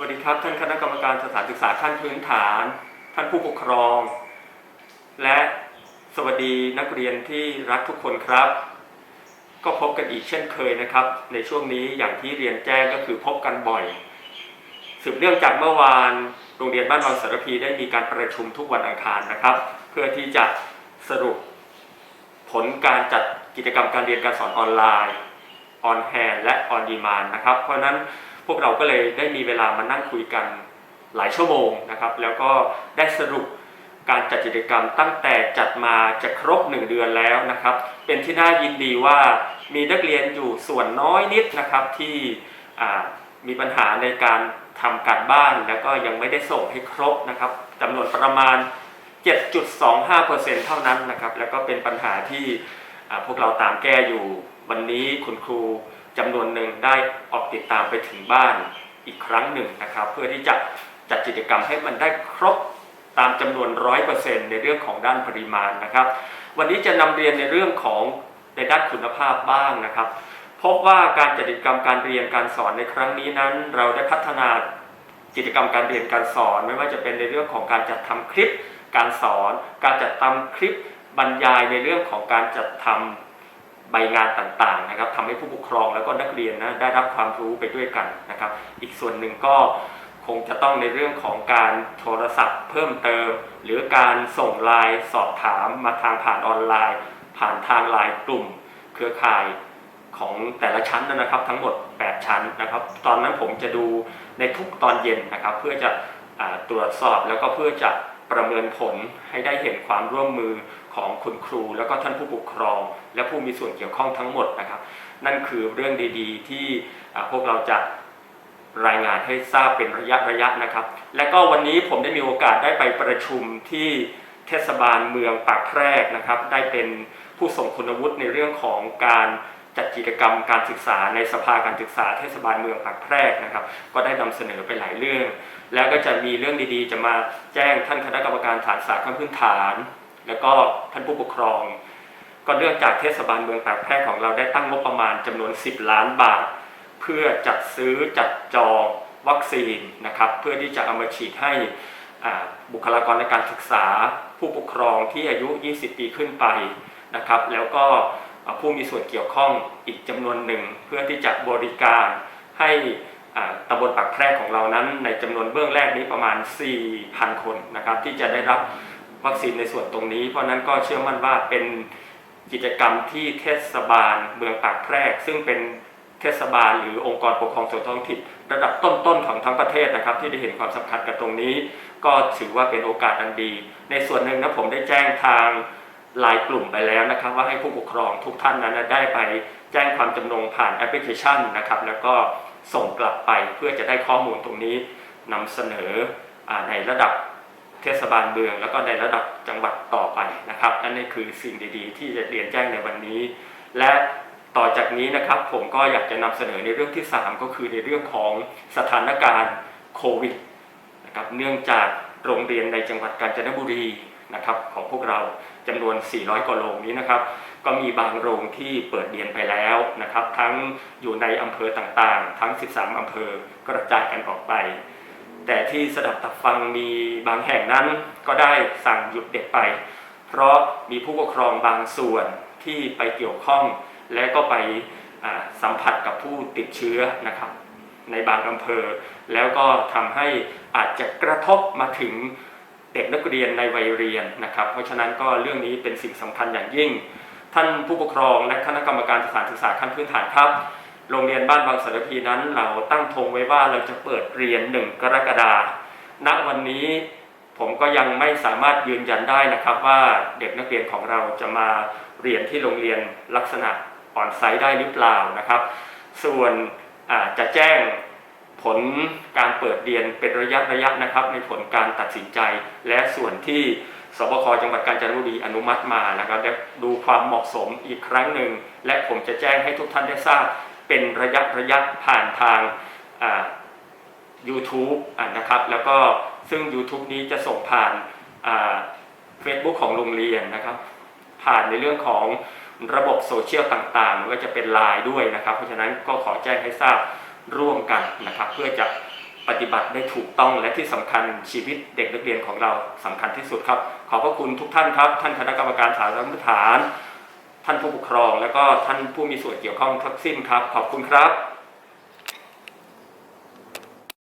วัสดีครับ ท่านคณะกรรมการสถานศึกษาขั้นพื้นฐาน ท่านผู้ปกครอง และสวัสดีนักเรียนที่รักทุกคนครับ ก็พบกันอีกเช่นเคยนะครับ ในช่วงนี้อย่างที่เรียนแจ้งก็คือพบกันบ่อย สืบเรื่องจากเมื่อวานโรงเรียนบ้านวังสารพีได้มีการประชุมทุกวันอังคารนะครับ เพื่อที่จะสรุปผลการจัดกิจกรรมการเรียนการสอนออนไลน์ออนแฮนและออนดีมานนะครับ เพราะนั้น พวกเราก็เลยได้มีเวลามานั่งคุยกันหลายชั่วโมงนะครับ แล้วก็ได้สรุปการจัดกิจกรรมตั้งแต่จัดมาจะครบ 1 เดือนแล้วนะครับ เป็นที่น่ายินดีว่ามีนักเรียนอยู่ส่วนน้อยนิดนะครับที่มีปัญหาในการทำการบ้านแล้วก็ยังไม่ได้ส่งให้ครบนะครับจำนวนประมาณ 7.25%เท่านั้นนะครับ แล้วก็เป็นปัญหาที่พวกเราตามแก้อยู่วันนี้คุณครู จำนวนหนึ่งได้ออกติดตามไปถึงบ้านอีกครั้งหนึ่งนะครับ เพื่อที่จะจัดกิจกรรมให้มันได้ครบตามจำนวน 100%ในเรื่องของด้านปริมาณนะครับ วันนี้จะนำเรียนในเรื่องของในด้านคุณภาพบ้างนะครับ พบว่าการจัดกิจกรรมการเรียนการสอนในครั้งนี้นั้น เราได้พัฒนากิจกรรมการเรียนการสอน ไม่ว่าจะเป็นในเรื่องของการจัดทำคลิปการสอน การจัดทำคลิปบรรยายในเรื่องของการจัดทำ ใบงานต่างๆนะครับทำให้ผู้ปกครองแล้วก็นักเรียนนะได้รับความรู้ไปด้วยกันนะครับ อีกส่วนหนึ่งก็คงจะต้องในเรื่องของการโทรศัพท์เพิ่มเติม หรือการส่งไลน์สอบถามมาทางผ่านออนไลน์ ผ่านทางไลน์กลุ่ม เครือข่ายของแต่ละชั้นนะครับ ทั้งหมด 8 ชั้นนะครับ ตอนนั้นผมจะดูในทุกตอนเย็นนะครับ เพื่อจะอ่าตรวจสอบแล้วก็เพื่อจะประเมินผลให้ได้เห็นความร่วมมือของคุณครู แล้วก็ท่านผู้ปกครอง และผู้มีส่วนเกี่ยวข้องทั้งหมดนะครับ นั่นคือเรื่องดีๆ ที่พวกเราจะรายงานให้ทราบเป็นระยะระยะนะครับ และก็วันนี้ผมได้มีโอกาสได้ไปประชุมที่เทศบาลเมืองปากแพรกนะครับ ได้เป็นผู้ส่งคุณวุฒิในเรื่องของการจัดกิจกรรมการศึกษาในสภาการศึกษาเทศบาลเมืองปากแพรกนะครับ ก็ได้นำเสนอไปหลายเรื่อง แล้วก็จะมีเรื่องดีๆ จะมาแจ้งท่านคณะกรรมการฐานสาขั้นพื้นฐาน แล้วก็ท่านผู้ปกครอง ก็เนื่องจากเทศบาลเมืองปากแพรกของเราได้ตั้งงบประมาณจำนวน 10 ล้านบาท เพื่อจัดซื้อจัดจองวัคซีนนะครับเพื่อที่จะเอามาฉีดให้บุคลากรในการศึกษา ผู้ปกครองที่อายุ 20 ปีขึ้นไปนะครับแล้วก็ผู้มีส่วนเกี่ยวข้องอีกจำนวนหนึ่ง เพื่อที่จะบริการให้ตำบลปากแพรกของเรานั้น ในจำนวนเบื้องแรกนี้ประมาณ 4,000 คนนะครับที่จะได้รับ วัคซีนในส่วนตรงนี้ เพราะนั้นก็เชื่อมั่นว่าเป็นกิจกรรมที่เทศบาลเมืองปากแพรก ซึ่งเป็นเทศบาลหรือองค์กรปกครองส่วนท้องถิ่นระดับต้นๆของทั้งประเทศนะครับ ที่ได้เห็นความสำคัญกับตรงนี้ ก็ถือว่าเป็นโอกาสอันดี ในส่วนหนึ่งนะผมได้แจ้งทางลน์กลุ่มไปแล้วนะครับ ว่าให้ผู้ปกครองทุกท่านนั้นได้ไปแจ้งความจำนงผ่านแอปพลิเคชันนะครับ แล้วก็ส่งกลับไปเพื่อจะได้ข้อมูลตรงนี้นำเสนอในระดับ เทศบาลเมือง แล้วก็ในระดับจังหวัดต่อไปนะครับนั่นนี่คือสิ่งดีๆ ที่จะเรียนแจ้งในวันนี้ และต่อจากนี้นะครับผมก็อยากจะนำเสนอในเรื่องที่ 3 ก็คือในเรื่องของสถานการณ์โควิดนะครับเนื่องจากโรงเรียนในจังหวัดกาญจนบุรีนะครับของพวกเราจำนวน 400 กว่าโรงนี้นะครับ ก็มีบางโรงที่เปิดเรียนไปแล้วนะครับ ทั้งอยู่ในอำเภอต่างๆ ทั้ง 13อำเภอกระจายกันออกไป แต่ที่สดับตับฟังมีบางแห่งนั้นก็ได้สั่งหยุดเด็กไป เพราะมีผู้ปกครองบางส่วนที่ไปเกี่ยวข้อง และก็ไปสัมผัสกับผู้ติดเชื้อนะครับ ในบางอำเภอ แล้วก็ทำให้อาจจะกระทบมาถึงเด็กนักเรียนในวัยเรียนนะครับ เพราะฉะนั้นก็เรื่องนี้เป็นสิ่งสำคัญอย่างยิ่ง ท่านผู้ปกครองและคณะกรรมการสถานศึกษาขั้นพื้นฐานครับ โรงเรียนบ้านบางสารพีนั้นเราตั้งธงไว้ว่าเราจะเปิดเรียน1กรกฎาณวันนี้ผมก็ยังไม่สามารถยืนยันได้นะครับว่าเด็กนักเรียนของเราจะมาเรียนที่โรงเรียนลักษณะออนไซต์ได้หรือเปล่านะครับ ส่วนจะแจ้งผลการเปิดเรียนเป็นระยะระยะนะครับ ในผลการตัดสินใจ และส่วนที่สบคจังหวัดกาญจนบุรีอนุมัติมานะครับดูความเหมาะสมอีกครั้งหนึ่ง และผมจะแจ้งให้ทุกท่านได้ทราบ เป็นระยะระยะผ่านทางอ่า YouTube อะนะครับ แล้วก็ซึ่ง YouTube นี้จะส่งผ่านเฟซบุ๊กของโรงเรียนนะครับ ผ่านในเรื่องของระบบโซเชียลต่างๆไม่ว่าจะเป็นไลน์ด้วยนะครับ เพราะฉะนั้นก็ขอแจ้งให้ทราบร่วมกันนะครับ เพื่อจะปฏิบัติได้ถูกต้องและที่สำคัญชีวิตเด็กนักเรียนของเราสำคัญที่สุดครับ ขอบพระคุณทุกท่านครับ ท่านคณะกรรมการสารรัฐฐาน ท่านผู้ปกครอง และก็ท่านผู้มีส่วนเกี่ยวข้องทั้งสิ้นครับ ขอบคุณครับ